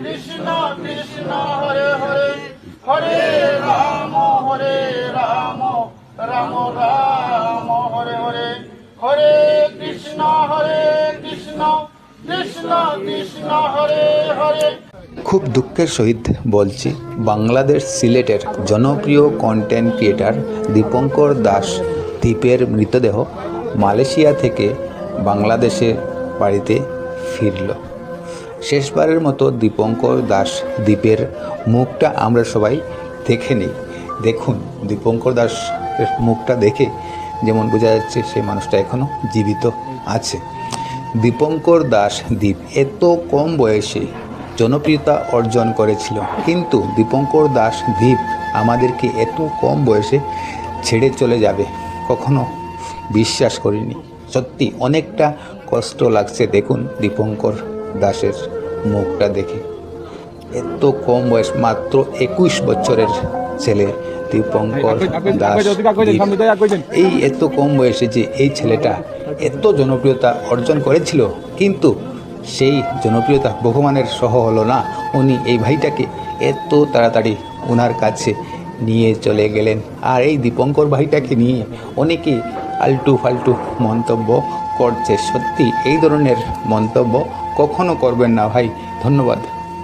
কৃষ্ণ কৃষ্ণ, হরে হরে হরে রাম হরে রাম রাম রাম, হরে হরে হরে কৃষ্ণ হরে কৃষ্ণ কৃষ্ণ কৃষ্ণ, হরে হরে। খুব দুঃখের সহিত বলছি, বাংলাদেশ সিলেটের জনপ্রিয় কন্টেন্ট ক্রিয়েটার দীপঙ্কর দাস দ্বীপের মৃতদেহ মালয়েশিয়া থেকে বাংলাদেশে বাড়িতে ফিরল। শেষবারের মতো দীপঙ্কর দাস দ্বীপের মুখটা আমরা সবাই দেখে নিই। দেখুন, দীপঙ্কর দাসের মুখটা দেখে যেমন বোঝা যাচ্ছে সেই মানুষটা এখনও জীবিত আছে। দীপঙ্কর দাস দ্বীপ এত কম বয়সে জনপ্রিয়তা অর্জন করেছিল, কিন্তু দীপঙ্কর দাস দ্বীপ আমাদেরকে এত কম বয়সে ছেড়ে চলে যাবে, কখনো বিশ্বাস করিনি। সত্যি অনেকটা কষ্ট লাগছে দেখুন দীপঙ্কর দাসের মুখটা দেখে। এত কম বয়স মাত্র একুশ বছরের ছেলে দীপঙ্কর দাস এই এত কম বয়সে যে এই ছেলেটা এত জনপ্রিয়তা অর্জন করেছিল কিন্তু সেই জনপ্রিয়তা ভগবানের সহ হলো না। উনি এই ভাইটাকে এত তাড়াতাড়ি ওনার কাছে নিয়ে চলে গেলেন। আর এই দীপঙ্কর ভাইটাকে নিয়ে অনেকে আলটু ফালটু মন্তব্য করছে। সত্যি এই ধরনের মন্তব্য কখনো করবেন না ভাই ধন্যবাদ।